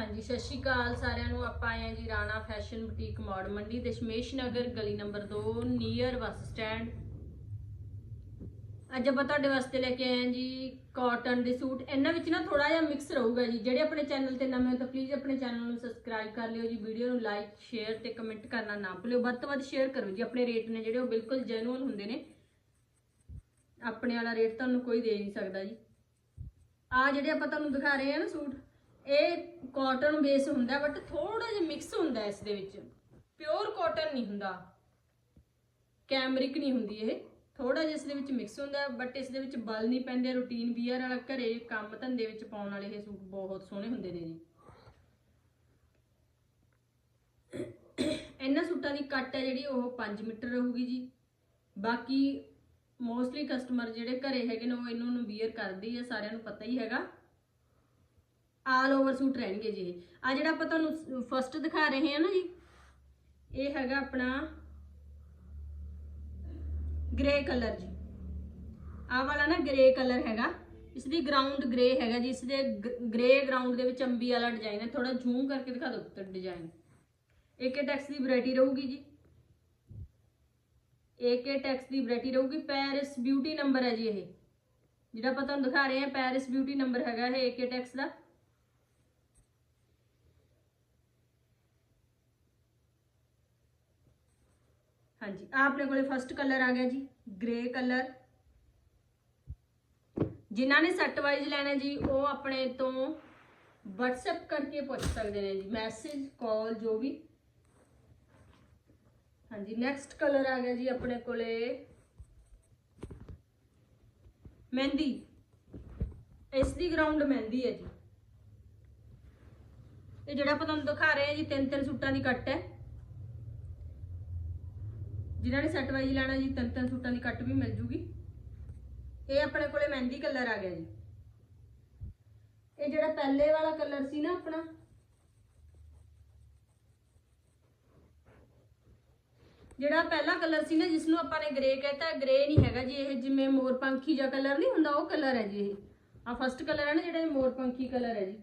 ਹਾਂਜੀ, ਸਤਿ ਸ਼੍ਰੀ ਅਕਾਲ ਸਾਰਿਆਂ ਨੂੰ। ਆਪਾਂ ਆਏ ਹਾਂ ਜੀ ਰਾਣਾ ਫੈਸ਼ਨ ਬੁਟੀਕ ਮੌੜ ਮੰਡੀ ਦਸ਼ਮੇਸ਼ ਨਗਰ, ਗਲੀ ਨੰਬਰ 2 ਨੀਅਰ ਬੱਸ ਸਟੈਂਡ। ਅੱਜ ਆਪਾਂ ਤੁਹਾਡੇ ਵਾਸਤੇ ਲੈ ਕੇ ਆਏ ਹਾਂ ਜੀ ਕਾਟਨ ਦੇ ਸੂਟ। ਇਹਨਾਂ ਵਿੱਚ ਨਾ ਥੋੜਾ ਜਿਹਾ ਮਿਕਸ ਰਹੂਗਾ ਜੀ। ਜਿਹੜੇ ਆਪਣੇ ਚੈਨਲ ਤੇ ਨਵੇਂ ਹੋ ਤਾਂ ਪਲੀਜ਼ ਆਪਣੇ ਚੈਨਲ ਨੂੰ ਸਬਸਕ੍ਰਾਈਬ ਕਰ ਲਿਓ ਜੀ। ਵੀਡੀਓ ਨੂੰ ਲਾਈਕ ਸ਼ੇਅਰ ਤੇ ਕਮੈਂਟ ਕਰਨਾ ਨਾ ਭੁੱਲਿਓ। ਵੱਧ ਤੋਂ ਵੱਧ ਸ਼ੇਅਰ ਕਰੋ ਜੀ। ਆਪਣੇ ਰੇਟ ਨੇ ਜਿਹੜੇ ਉਹ ਬਿਲਕੁਲ ਜੈਨੂਅਲ ਹੁੰਦੇ ਨੇ। ਆਪਣੇ ਵਾਲਾ ਰੇਟ ਤੁਹਾਨੂੰ ਕੋਈ ਦੇ ਨਹੀਂ ਸਕਦਾ ਜੀ। ਆ ਜਿਹੜੇ ਆਪਾਂ ਤੁਹਾਨੂੰ ਦਿਖਾ ਰਹੇ ਆ ਨਾ ਸੂਟ ਇਹ ਕਾਟਨ ਬੇਸ ਹੁੰਦਾ ਬਟ ਥੋੜਾ ਜਿਹਾ ਮਿਕਸ ਹੁੰਦਾ ਇਸ ਦੇ ਵਿੱਚ। ਪਿਓਰ ਕਾਟਨ ਨਹੀਂ ਹੁੰਦਾ। ਕੈਮਰਿਕ ਨਹੀਂ ਹੁੰਦੀ ਇਹ। ਥੋੜਾ ਜਿਹਾ ਇਸ ਦੇ ਵਿੱਚ ਮਿਕਸ ਹੁੰਦਾ ਬਟ ਇਸ ਦੇ ਵਿੱਚ ਬਲ ਨਹੀਂ ਪੈਂਦੇ ਰੂਟੀਨ ਵੀਅਰ ਵਾਲਾ ਘਰੇ ਕੰਮ ਧੰਦੇ ਵਿੱਚ ਪਾਉਣ ਵਾਲੇ ਇਹ ਸੂਟ ਬਹੁਤ ਸੋਹਣੇ ਹੁੰਦੇ ਨੇ ਜੀ। ਇਹਨਾਂ ਸੂਟਾਂ ਦੀ ਕੱਟ ਹੈ ਜਿਹੜੀ ਉਹ 5 ਮੀਟਰ ਰਹੂਗੀ ਜੀ। ਬਾਕੀ ਮੋਸਟਲੀ ਕਸਟਮਰ ਜਿਹੜੇ ਘਰੇ ਹੈਗੇ ਨੇ, ਉਹ ਇਹਨਾਂ ਨੂੰ ਵੀਅਰ ਕਰਦੇ ਹੀ ਆ, ਸਾਰਿਆਂ ਨੂੰ ਪਤਾ ਹੀ ਹੈਗਾ। ਆਲ ਓਵਰ ਸੂਟ ਰਹਿਣਗੇ ਜੀ ਇਹ। ਆ ਜਿਹੜਾ ਆਪਾਂ ਤੁਹਾਨੂੰ ਫਸਟ ਦਿਖਾ ਰਹੇ ਹਾਂ ਨਾ ਜੀ, ਇਹ ਹੈਗਾ ਆਪਣਾ ਗ੍ਰੇ ਕਲਰ ਜੀ। ਆਹ ਵਾਲਾ ਨਾ ਗ੍ਰੇ ਕਲਰ ਹੈਗਾ। ਇਸ ਦੀ ਗਰਾਊਂਡ ਗ੍ਰੇ ਹੈਗਾ ਜੀ। ਇਸ ਦੇ ਗ੍ਰੇ ਗਰਾਊਂਡ ਦੇ ਵਿੱਚ ਅੰਬੀ ਵਾਲਾ ਡਿਜ਼ਾਈਨ ਹੈ। ਥੋੜਾ ਜ਼ੂਮ ਕਰਕੇ ਦਿਖਾ ਦਿਓ ਉੱਤਰ ਡਿਜ਼ਾਈਨ ਏਕੇ ਟੈਕਸ ਦੀ ਵੈਰਾਈਟੀ ਰਹੂਗੀ ਜੀ। ਏਕੇ ਟੈਕਸ ਦੀ ਵੈਰਾਈਟੀ ਰਹੂਗੀ। ਪੈਰਿਸ ਬਿਊਟੀ ਨੰਬਰ ਹੈ ਜੀ ਇਹ। ਜਿਹੜਾ ਆਪਾਂ ਤੁਹਾਨੂੰ ਦਿਖਾ ਰਹੇ ਹਾਂ ਪੈਰਿਸ ਬਿਊਟੀ ਨੰਬਰ ਹੈਗਾ ਇਹ ਏਕੇ ਟੈਕਸ ਦਾ। ਹਾਂਜੀ ਆਹ ਆਪਣੇ ਕੋਲੇ ਫਸਟ ਕਲਰ ਆ ਗਿਆ ਜੀ ਗ੍ਰੇ ਕਲਰ ਜਿਨ੍ਹਾਂ ਨੇ ਸੈੱਟ ਵਾਈਜ਼ ਲੈਣਾ ਜੀ, ਉਹ ਆਪਣੇ ਤੋਂ WhatsApp ਕਰਕੇ ਪੁੱਛ ਸਕਦੇ ਨੇ ਜੀ ਮੈਸੇਜ ਕਾਲ ਜੋ ਵੀ। ਹਾਂਜੀ ਨੈਕਸਟ ਕਲਰ ਆ ਗਿਆ ਜੀ ਆਪਣੇ ਕੋਲੇ ਮਹਿੰਦੀ। ਇਸ ਦੀ ਗਰਾਊਂਡ ਮਹਿੰਦੀ ਹੈ ਜੀ। ਇਹ ਜਿਹੜਾ ਆਪਾਂ ਤੁਹਾਨੂੰ ਦਿਖਾ ਰਹੇ ਹਾਂ ਜੀ ਤਿੰਨ ਤਿੰਨ ਸੂਟਾਂ ਦੀ ਕੱਟ ਹੈ। ਜਿਨ੍ਹਾਂ ਨੇ ਸੈੱਟ ਵਾਈਜ਼ ਲੈਣਾ ਜੀ, ਤਿੰਨ ਤਿੰਨ ਸੂਟਾਂ ਦੀ ਕੱਟ ਵੀ ਮਿਲ ਜੂਗੀ। ਇਹ ਆਪਣੇ ਕੋਲੇ ਮਹਿੰਦੀ ਕਲਰ ਆ ਗਿਆ ਜੀ। ਇਹ ਜਿਹੜਾ ਪਹਿਲੇ ਵਾਲਾ ਕਲਰ ਸੀ ਨਾ ਆਪਣਾ, ਜਿਹੜਾ ਪਹਿਲਾ ਕਲਰ ਸੀ ਨਾ ਜਿਸ ਨੂੰ ਆਪਾਂ ਨੇ ਗ੍ਰੇ ਕਹਿਤਾ ਗ੍ਰੇ ਨਹੀਂ ਹੈਗਾ ਜੀ ਇਹ, ਜਿਵੇਂ ਮੋਰਪੰਖੀ ਜਿਹਾ ਕਲਰ ਨਹੀਂ ਹੁੰਦਾ, ਉਹ ਕਲਰ ਹੈ ਜੀ ਇਹ। ਆ ਫਸਟ ਕਲਰ ਹੈ ਨਾ, ਜਿਹੜਾ ਮੋਰਪੰਖੀ ਕਲਰ ਹੈ ਜੀ।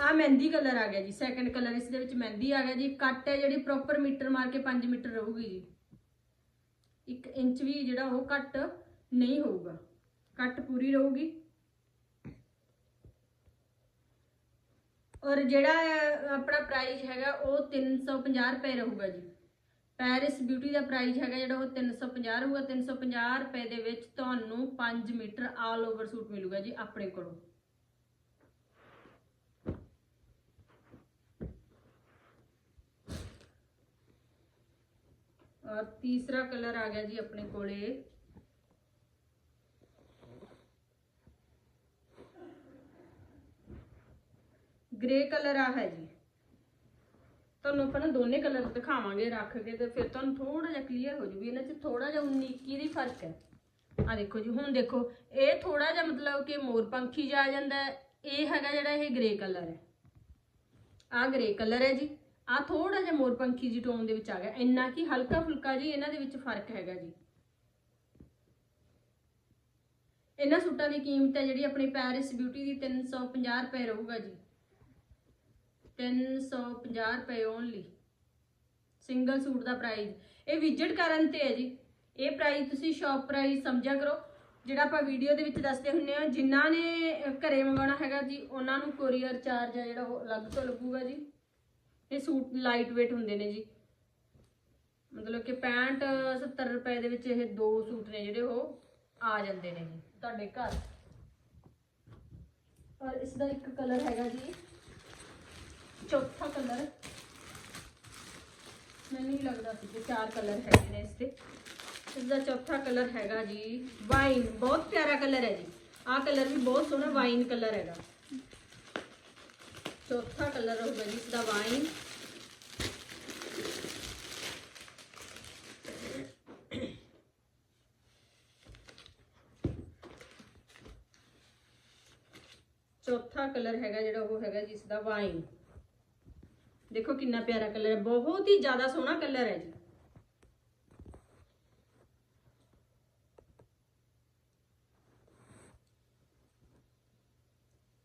ਆ ਮਹਿੰਦੀ ਕਲਰ ਆ ਗਿਆ ਜੀ ਸੈਕੰਡ ਕਲਰ ਇਸ ਦੇ ਵਿੱਚ ਮਹਿੰਦੀ ਆ ਗਿਆ ਜੀ, ਕੱਟ ਹੈ ਜਿਹੜੀ ਪ੍ਰੋਪਰ ਮੀਟਰ ਮਾਰ ਕੇ 5 ਮੀਟਰ ਰਹੂਗੀ ਜੀ। 1 ਇੰਚ ਵੀ ਜਿਹੜਾ ਉਹ ਕੱਟ ਨਹੀਂ ਹੋਊਗਾ, ਕੱਟ ਪੂਰੀ ਰਹੂਗੀ। ਔਰ ਜਿਹੜਾ ਆਪਣਾ ਪ੍ਰਾਈਸ ਹੈਗਾ ਉਹ 350 ਰੁਪਏ ਰਹੂਗਾ ਜੀ। ਪੈਰਿਸ ਬਿਊਟੀ ਦਾ ਪ੍ਰਾਈਸ ਹੈਗਾ ਜਿਹੜਾ ਉਹ 350 ਰਹੂਗਾ 350 ਰੁਪਏ ਦੇ ਵਿੱਚ ਤੁਹਾਨੂੰ 5 ਮੀਟਰ ਆਲ ਓਵਰ ਸੂਟ ਮਿਲੂਗਾ ਜੀ ਆਪਣੇ ਕੋਲੋਂ। ਔਰ ਤੀਸਰਾ ਕਲਰ ਆ ਗਿਆ ਜੀ ਆਪਣੇ ਕੋਲੇ। ਗ੍ਰੇ ਕਲਰ ਆ ਹੈ ਜੀ। ਤੁਹਾਨੂੰ ਆਪਾਂ ਨਾ ਦੋਨੇ ਕਲਰ ਦਿਖਾਵਾਂਗੇ ਰੱਖ ਕੇ ਤੇ ਫਿਰ ਤੁਹਾਨੂੰ ਥੋੜਾ ਜਿਹਾ ਕਲੀਅਰ ਹੋ ਜੂਗੀ। ਇਹਨਾਂ 'ਚ ਥੋੜਾ ਜਿਹਾ 19 ਦੀ ਫ਼ਰਕ ਹੈ। ਆ ਦੇਖੋ ਜੀ, ਹੁਣ ਦੇਖੋ, ਇਹ ਥੋੜਾ ਜਿਹਾ ਮਤਲਬ ਕਿ ਮੋਰ ਪੰਖੀ ਜਾ ਜਾਂਦਾ ਇਹ ਹੈਗਾ ਜਿਹੜਾ ਇਹ ਗ੍ਰੇ ਕਲਰ ਹੈ। ਆ ਗ੍ਰੇ ਕਲਰ ਹੈ ਜੀ। ਆ ਥੋੜਾ ਜਿਹਾ ਮੋਰਪੰਖੀ ਜੀ ਟੋਨ ਦੇ ਵਿੱਚ ਆ ਗਿਆ। ਇੰਨਾ ਕਿ ਹਲਕਾ ਫੁਲਕਾ ਜੀ ਇਹਨਾਂ ਦੇ ਵਿੱਚ ਫ਼ਰਕ ਹੈਗਾ ਜੀ। ਇਹਨਾਂ ਸੂਟਾਂ ਦੀ ਕੀਮਤ ਹੈ ਜਿਹੜੀ ਆਪਣੀ ਪੈਰਿਸ ਬਿਊਟੀ ਦੀ 350 ਰੁਪਏ ਰਹੂਗਾ ਜੀ। 350 ਰੁਪਏ ਓਨਲੀ ਸਿੰਗਲ ਸੂਟ ਦਾ ਪ੍ਰਾਈਸ ਇਹ ਵਿਜ਼ਿਟ ਕਰਨ ਤੇ ਹੈ ਜੀ। ਇਹ ਪ੍ਰਾਈਸ ਤੁਸੀਂ ਸ਼ਾਪ ਪ੍ਰਾਈਸ ਸਮਝਿਆ ਕਰੋ। ਜਿਹੜਾ ਆਪਾਂ ਵੀਡੀਓ ਦੇ ਵਿੱਚ ਦੱਸਦੇ ਹੁੰਨੇ ਆ ਜਿਨ੍ਹਾਂ ਨੇ ਅਹ, ਘਰੇ ਮੰਗਾਉਣਾ ਹੈਗਾ ਜੀ ਉਹਨਾਂ ਨੂੰ ਕੋਰੀਅਰ ਚਾਰਜ ਆ ਜਿਹੜਾ ਉਹ ਅਲੱਗ ਤੋਂ ਲੱਗੂਗਾ ਜੀ। ਇਹ ਸੂਟ ਲਾਈਟ weight ਹੁੰਦੇ ਨੇ ਜੀ। ਮਤਲਬ ਕਿ 65 70 ਰੁਪਏ ਦੇ ਵਿੱਚ ਇਹ ਦੋ ਸੂਟ ਨੇ ਜਿਹੜੇ ਉਹ ਆ ਜਾਂਦੇ ਨੇ ਜੀ, ਤੁਹਾਡੇ ਘਰ। ਔਰ ਇਸ ਦਾ ਇੱਕ ਕਲਰ ਹੈਗਾ ਜੀ, ਚੌਥਾ ਕਲਰ। ਮੈਨੂੰ ਨਹੀਂ ਲੱਗਦਾ ਸੀ ਕਿ ਚਾਰ ਕਲਰ ਹੈਗੇ ਨੇ ਇਸ ਤੇ ਇਸ ਦਾ ਚੌਥਾ ਕਲਰ ਹੈਗਾ ਜੀ ਵਾਈਨ ਬਹੁਤ ਪਿਆਰਾ ਕਲਰ ਹੈ ਜੀ। ਆਹ ਕਲਰ ਵੀ ਬਹੁਤ ਸੋਹਣਾ ਵਾਈਨ ਕਲਰ ਹੈਗਾ। ਚੌਥਾ ਕਲਰ ਹੋਊਗਾ ਜੀ, ਇਸ ਦਾ ਵਾਈਨ। ਚੌਥਾ ਕਲਰ ਹੈਗਾ ਜਿਹੜਾ ਉਹ ਹੈਗਾ ਜੀ, ਇਸ ਦਾ ਵਾਈਨ। ਦੇਖੋ ਕਿੰਨਾ ਪਿਆਰਾ ਕਲਰ ਹੈ, ਬਹੁਤ ਹੀ ਜ਼ਿਆਦਾ ਸੋਹਣਾ ਕਲਰ ਹੈ ਜੀ।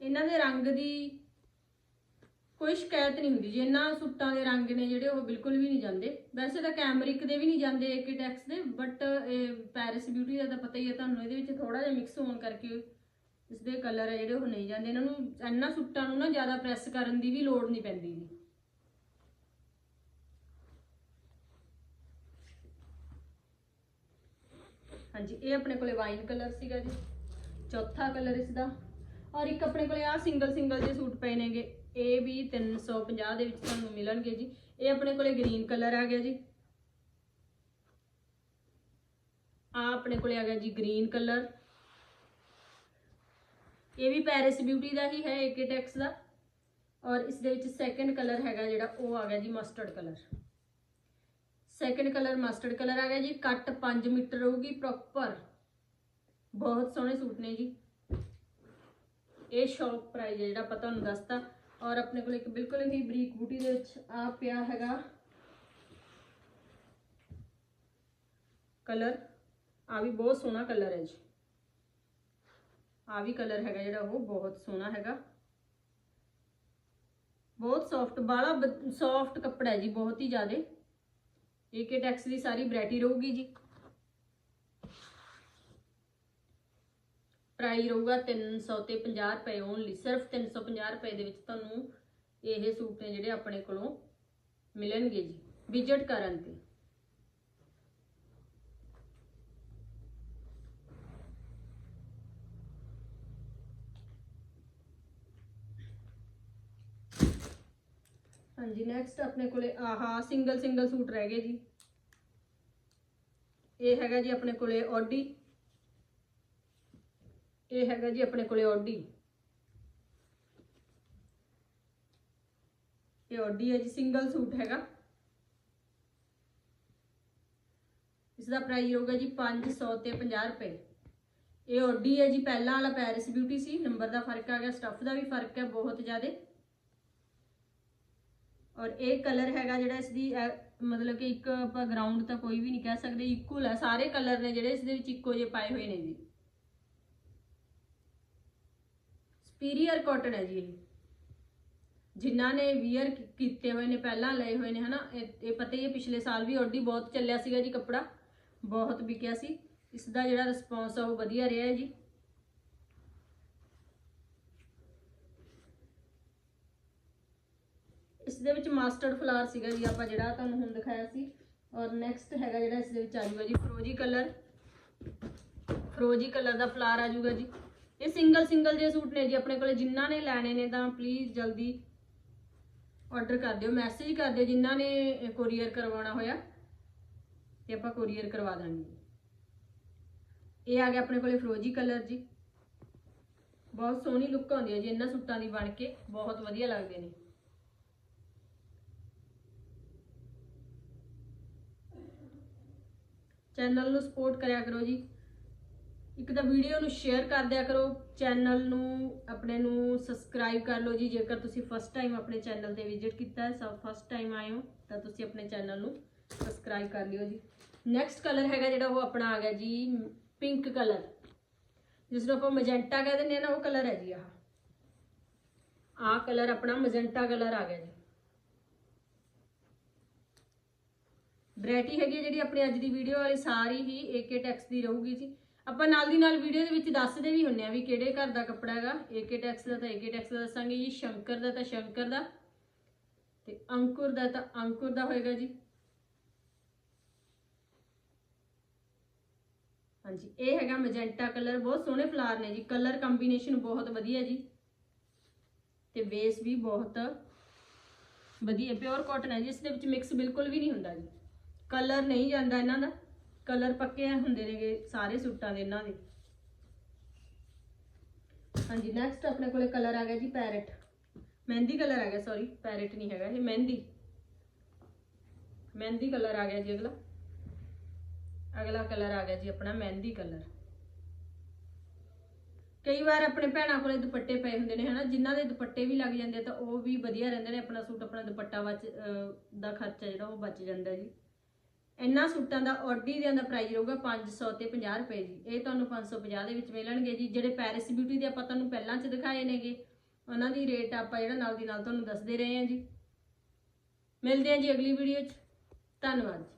ਇਹਨਾਂ ਦੇ ਰੰਗ ਦੀ ਕੋਈ ਸ਼ਿਕਾਇਤ ਨਹੀਂ ਹੁੰਦੀ। ਜੀ ਇਹਨਾਂ ਸੂਟਾਂ ਦੇ ਰੰਗ ਨੇ ਜਿਹੜੇ, ਉਹ ਬਿਲਕੁਲ ਵੀ ਨਹੀਂ ਜਾਂਦੇ। ਵੈਸੇ ਤਾਂ ਕੈਮਰਿਕ ਦੇ ਵੀ ਨਹੀਂ ਜਾਂਦੇ ਏਕੀਟੈਕਸ ਦੇ ਬਟ ਇਹ ਪੈਰਿਸ ਬਿਊਟੀ ਦਾ ਤਾਂ ਪਤਾ ਹੀ ਹੈ ਤੁਹਾਨੂੰ, ਇਹਦੇ ਵਿੱਚ ਥੋੜਾ ਜਿਹਾ ਮਿਕਸ ਹੋਣ ਕਰਕੇ ਇਸ ਦੇ ਕਲਰ ਹੈ ਜਿਹੜੇ, ਉਹ ਨਹੀਂ ਜਾਂਦੇ। ਇਹਨਾਂ ਨੂੰ ਇਹਨਾਂ ਸੂਟਾਂ ਨੂੰ ਨਾ ਜ਼ਿਆਦਾ ਪ੍ਰੈਸ ਕਰਨ ਦੀ ਵੀ ਲੋੜ ਨਹੀਂ ਪੈਂਦੀ ਜੀ। ਹਾਂਜੀ, ਇਹ ਆਪਣੇ ਕੋਲੇ ਵਾਈਨ ਕਲਰ ਸੀਗਾ ਜੀ। ਚੌਥਾ ਕਲਰ ਇਸ ਦਾ ਔਰ ਇੱਕ ਆਪਣੇ ਕੋਲੇ ਆ ਸਿੰਗਲ ਸਿੰਗਲ ਜਿਹੇ ਸੂਟ ਪਏ ਨੇਗੇ। ਇਹ ਵੀ 350 ਦੇ ਵਿੱਚ ਤੁਹਾਨੂੰ ਮਿਲਣਗੇ ਜੀ। ਇਹ ਆਪਣੇ ਕੋਲੇ ਗ੍ਰੀਨ ਕਲਰ ਆ ਗਿਆ ਜੀ। ਆ ਆਪਣੇ ਕੋਲੇ ਆ ਗਿਆ ਜੀ ਗ੍ਰੀਨ ਕਲਰ ਇਹ ਵੀ ਪੈਰਿਸ ਬਿਊਟੀ ਦਾ ਹੀ ਹੈ ਏਕੇਟੈਕਸ ਦਾ। ਔਰ ਇਸ ਦੇ ਵਿੱਚ ਸੈਕੰਡ ਕਲਰ ਹੈਗਾ ਜਿਹੜਾ, ਉਹ ਆ ਗਿਆ ਜੀ mustard colour second colour mustard colour ਆ ਗਿਆ ਜੀ। ਕੱਟ 5 ਮੀਟਰ ਹੋਊਗੀ ਪ੍ਰੋਪਰ ਬਹੁਤ ਸੋਹਣੇ ਸੂਟ ਨੇ ਜੀ। ਇਹ ਸ਼ੌਪ ਪ੍ਰਾਈਸ ਹੈ ਜਿਹੜਾ ਆਪਾਂ ਤੁਹਾਨੂੰ ਦੱਸਤਾ। ਔਰ ਆਪਣੇ ਕੋਲ ਇੱਕ ਬਿਲਕੁਲ ਹੀ ਬਰੀਕ ਬੂਟੀ ਦੇ ਵਿੱਚ ਆ ਪਿਆ ਹੈਗਾ। ਕਲਰ। ਆ ਵੀ ਬਹੁਤ ਸੋਹਣਾ ਕਲਰ ਹੈ ਜੀ। ਆ ਵੀ ਕਲਰ ਹੈਗਾ ਜਿਹੜਾ ਉਹ ਬਹੁਤ ਸੋਹਣਾ ਹੈਗਾ। ਬਹੁਤ ਸੌਫਟ ਬਾਲਾ ਸੌਫਟ ਕੱਪੜਾ ਹੈ ਜੀ, ਬਹੁਤ ਹੀ ਜ਼ਿਆਦਾ। ਏਕੇ ਟੈਕਸ ਦੀ ਸਾਰੀ ਵੈਰਾਈਟੀ ਰਹੂਗੀ ਜੀ। ਪ੍ਰਾਈਸ ਰਹੂਗਾ 300 ਤੇ 50 ਰੁਪਏ ਓਨਲੀ ਸਿਰਫ 350 ਰੁਪਏ ਦੇ ਵਿੱਚ ਤੁਹਾਨੂੰ ਇਹ ਸੂਟ ਨੇ ਜਿਹੜੇ ਆਪਣੇ ਕੋਲੋਂ ਮਿਲਣਗੇ ਜੀ, ਵਿਜ਼ਿਟ ਕਰਨ ਤੇ। ਹਾਂਜੀ ਨੈਕਸਟ ਆਪਣੇ ਕੋਲੇ ਆਹਾ ਸਿੰਗਲ ਸਿੰਗਲ ਸੂਟ ਰਹਿ ਗਏ ਜੀ। ਇਹ ਹੈਗਾ ਜੀ ਆਪਣੇ ਕੋਲੇ ਔਡੀ ਇਹ ਹੈਗਾ ਜੀ ਆਪਣੇ ਕੋਲੇ ਓਡੀ। ਇਹ ਓਡੀ ਹੈ ਜੀ ਸਿੰਗਲ ਸੂਟ ਹੈਗਾ। ਇਸ ਦਾ ਪ੍ਰਾਈਸ ਹੋਊਗਾ ਜੀ 500 ਤੇ 50 ਰੁਪਏ। ਇਹ ਓਡੀ ਹੈ ਜੀ, ਪਹਿਲਾਂ ਵਾਲਾ ਪੈਰਿਸ ਬਿਊਟੀ ਸੀ ਨੰਬਰ ਦਾ ਫ਼ਰਕ ਆ ਗਿਆ ਸਟੱਫ ਦਾ ਵੀ ਫ਼ਰਕ ਹੈ ਬਹੁਤ ਜ਼ਿਆਦਾ। ਔਰ ਇਹ ਕਲਰ ਹੈਗਾ ਜਿਹੜਾ ਇਸ ਦੀ ਮਤਲਬ ਕਿ ਇੱਕ ਆਪਾਂ ਗਰਾਊਂਡ ਤਾਂ ਕੋਈ ਵੀ ਨਹੀਂ ਕਹਿ ਸਕਦੇ ਇਕੁਅਲ ਹੈ ਸਾਰੇ ਕਲਰ ਨੇ ਜਿਹੜੇ ਇਸ ਦੇ ਵਿੱਚ ਇੱਕੋ ਜਿਹੇ ਪਾਏ ਹੋਏ ਨੇ ਜੀ। ਸੁਪੀਰੀਅਰ ਕਾਟਨ ਹੈ ਜੀ ਇਹ। ਜਿਨ੍ਹਾਂ ਨੇ ਵੀਅਰ ਕੀਤੇ ਹੋਏ ਨੇ, ਪਹਿਲਾਂ ਲਏ ਹੋਏ ਨੇ, ਹਨਾ? ਇਹ ਇਹ ਪਤਾ ਹੀ ਹੈ, ਪਿਛਲੇ ਸਾਲ ਵੀ ਆਡੀ ਬਹੁਤ ਚੱਲਿਆ ਸੀਗਾ ਜੀ ਕੱਪੜਾ। ਬਹੁਤ ਵਿਕਿਆ ਸੀ। ਇਸ ਦਾ ਜਿਹੜਾ ਰਿਸਪੌਂਸ ਆ, ਉਹ ਵਧੀਆ ਰਿਹਾ ਹੈ ਜੀ। ਇਸ ਦੇ ਵਿੱਚ ਮਾਸਟਰਡ ਫਲਾਰ ਸੀਗਾ ਜੀ, ਆਪਾਂ ਜਿਹੜਾ ਤੁਹਾਨੂੰ ਹੁਣ ਦਿਖਾਇਆ ਸੀ। ਔਰ ਨੈਕਸਟ ਹੈਗਾ ਜਿਹੜਾ ਇਸ ਦੇ ਵਿੱਚ ਆਜੂਗਾ ਜੀ ਫਰੋਜੀ ਕਲਰ ਫਰੋਜੀ ਕਲਰ ਦਾ ਫਲਾਰ ਆਜੂਗਾ ਜੀ। ਇਹ ਸਿੰਗਲ ਸਿੰਗਲ ਜੇ ਸੂਟ ਨੇ ਜੀ, ਆਪਣੇ ਕੋਲੇ ਜਿਨ੍ਹਾਂ ਨੇ ਲੈਣੇ ਨੇ ਤਾਂ ਪਲੀਜ਼ ਜਲਦੀ ਆਰਡਰ ਕਰ ਦਿਓ ਮੈਸੇਜ ਕਰ ਦਿਓ ਜਿਨ੍ਹਾਂ ਨੇ ਕੋਰੀਅਰ ਕਰਵਾਉਣਾ ਹੋਇਆ ਤੇ ਆਪਾਂ ਕੋਰੀਅਰ ਕਰਵਾ ਦਾਂਗੇ। ਇਹ ਆ ਗਿਆ ਆਪਣੇ ਕੋਲੇ ਫਰੋਜੀ ਕਲਰ ਜੀ। ਬਹੁਤ ਸੋਹਣੀ ਲੁੱਕ ਆਉਂਦੀ ਹੈ ਜੀ ਇਹਨਾਂ ਸੂਟਾਂ ਦੀ ਬਣ ਕੇ, ਬਹੁਤ ਵਧੀਆ ਲੱਗਦੇ ਨੇ। ਚੈਨਲ ਨੂੰ ਸਪੋਰਟ ਕਰਿਆ ਕਰੋ ਜੀ। ਇੱਕ ਤਾਂ ਵੀਡੀਓ ਨੂੰ ਸ਼ੇਅਰ ਕਰ ਦਿਆ ਕਰੋ ਚੈਨਲ ਨੂੰ, ਆਪਣੇ ਨੂੰ ਸਬਸਕ੍ਰਾਈਬ ਕਰ ਲਓ ਜੀ। ਜੇਕਰ ਤੁਸੀਂ ਫਸਟ ਟਾਈਮ ਆਪਣੇ ਚੈਨਲ ਤੇ ਵਿਜ਼ਿਟ ਕੀਤਾ ਹੈ, ਸਭ ਫਸਟ ਟਾਈਮ ਆਏ ਹੋ, ਤਾਂ ਤੁਸੀਂ ਆਪਣੇ ਚੈਨਲ ਨੂੰ ਸਬਸਕ੍ਰਾਈਬ ਕਰ ਲਿਓ ਜੀ। ਨੈਕਸਟ ਕਲਰ ਹੈਗਾ ਜਿਹੜਾ ਉਹ ਆਪਣਾ ਆ ਗਿਆ ਜੀ ਪਿੰਕ ਕਲਰ ਜਿਸ ਨੂੰ ਆਪਾਂ ਮਜੈਂਟਾ ਕਹਿ ਦਿੰਦੇ ਆ ਨਾ, ਉਹ ਕਲਰ ਹੈ ਜੀ ਆਹ। ਆਹ ਕਲਰ ਆਪਣਾ ਮਜੈਂਟਾ ਕਲਰ ਆ ਗਿਆ ਜੀ। ਵੈਰਾਈਟੀ ਹੈਗੀ ਹੈ ਜਿਹੜੀ ਆਪਣੀ ਅੱਜ ਦੀ ਵੀਡੀਓ ਵਾਲੀ, ਸਾਰੀ ਹੀ ਏਕੇ ਟੈਕਸ ਦੀ ਰਹੂਗੀ ਜੀ। ਆਪਾਂ ਨਾਲ ਦੀ ਨਾਲ ਵੀਡੀਓ ਦੇ ਵਿੱਚ ਦੱਸਦੇ ਵੀ ਹੁੰਨੇ ਆ ਵੀ ਕਿਹੜੇ ਘਰ ਦਾ ਕੱਪੜਾ ਹੈਗਾ ਏਕੇ ਟੈਕਸ ਦਾ ਤਾਂ ਏਕੇ ਟੈਕਸ ਦਾ ਦੱਸਾਂਗੇ ਜੀ, ਸ਼ੰਕਰ ਦਾ ਤਾਂ ਸ਼ੰਕਰ ਦਾ ਤੇ ਅੰਕੁਰ ਦਾ ਤਾਂ ਅੰਕੁਰ ਦਾ ਹੋਏਗਾ ਜੀ। ਹਾਂਜੀ, ਇਹ ਹੈਗਾ ਮੈਜੈਂਟਾ ਕਲਰ ਬਹੁਤ ਸੋਹਣੇ ਫਲਾਰ ਨੇ ਜੀ ਕਲਰ ਕੰਬੀਨੇਸ਼ਨ ਬਹੁਤ ਵਧੀਆ ਜੀ ਤੇ ਬੇਸ ਵੀ ਬਹੁਤ ਵਧੀਆ ਪਿਓਰ ਕਾਟਨ ਹੈ ਜੀ, ਇਸ ਦੇ ਵਿੱਚ ਮਿਕਸ ਬਿਲਕੁਲ ਵੀ ਨਹੀਂ ਹੁੰਦਾ ਜੀ। ਕਲਰ ਨਹੀਂ ਜਾਂਦਾ ਇਹਨਾਂ ਦਾ। ਕਲਰ ਪੱਕੇ ਹੁੰਦੇ ਨੇਗੇ ਸਾਰੇ ਸੂਟਾਂ ਦੇ ਇਹਨਾਂ ਦੇ। ਹਾਂਜੀ ਨੈਕਸਟ ਆਪਣੇ ਕੋਲੇ ਕਲਰ ਆ ਗਿਆ ਜੀ ਪੈਰਟ ਮਹਿੰਦੀ ਕਲਰ ਆ ਗਿਆ ਸੌਰੀ ਪੈਰਟ ਨਹੀਂ ਹੈਗਾ ਇਹ, ਮਹਿੰਦੀ। ਮਹਿੰਦੀ ਕਲਰ ਆ ਗਿਆ ਜੀ ਅਗਲਾ। ਅਗਲਾ ਕਲਰ ਆ ਗਿਆ ਜੀ ਆਪਣਾ ਮਹਿੰਦੀ ਕਲਰ। ਕਈ ਵਾਰ ਆਪਣੇ ਭੈਣਾਂ ਕੋਲੇ ਦੁਪੱਟੇ ਪਏ ਹੁੰਦੇ ਨੇ, ਹਨਾ, ਜਿਨ੍ਹਾਂ ਦੇ ਦੁਪੱਟੇ ਵੀ ਲੱਗ ਜਾਂਦੇ ਤਾਂ ਉਹ ਵੀ ਵਧੀਆ ਰਹਿੰਦੇ ਨੇ, ਆਪਣਾ ਸੂਟ, ਆਪਣਾ ਦੁਪੱਟਾ ਬਚ ਦਾ ਖਰਚਾ ਜਿਹੜਾ ਉਹ ਬਚ ਜਾਂਦਾ ਜੀ। ਇਹਨਾਂ ਸੂਟਾਂ ਦਾ ਆਡੀ ਦੇ ਦਾ ਪ੍ਰਾਈਸ ਰਹੂਗਾ 500 ਤੇ 50 ਰੁਪਏ ਜੀ ਇਹ ਤੁਹਾਨੂੰ 550 ਦੇ ਵਿੱਚ ਮਿਲਣਗੇ ਜੀ, ਜਿਹੜੇ ਪੈਰਿਸ ਬਿਊਟੀ ਦੇ ਆਪਾਂ ਤੁਹਾਨੂੰ ਪਹਿਲਾਂ ਚ ਦਿਖਾਏ ਨੇਗੇ, ਉਹਨਾਂ ਦੀ ਰੇਟ ਆਪਾਂ ਜਿਹੜਾ ਨਾਲ ਦੀ ਨਾਲ ਤੁਹਾਨੂੰ ਦੱਸਦੇ ਰਹੇ ਹਾਂ ਜੀ। ਮਿਲਦੇ ਹਾਂ ਜੀ ਅਗਲੀ ਵੀਡੀਓ 'ਚ। ਧੰਨਵਾਦ ਜੀ।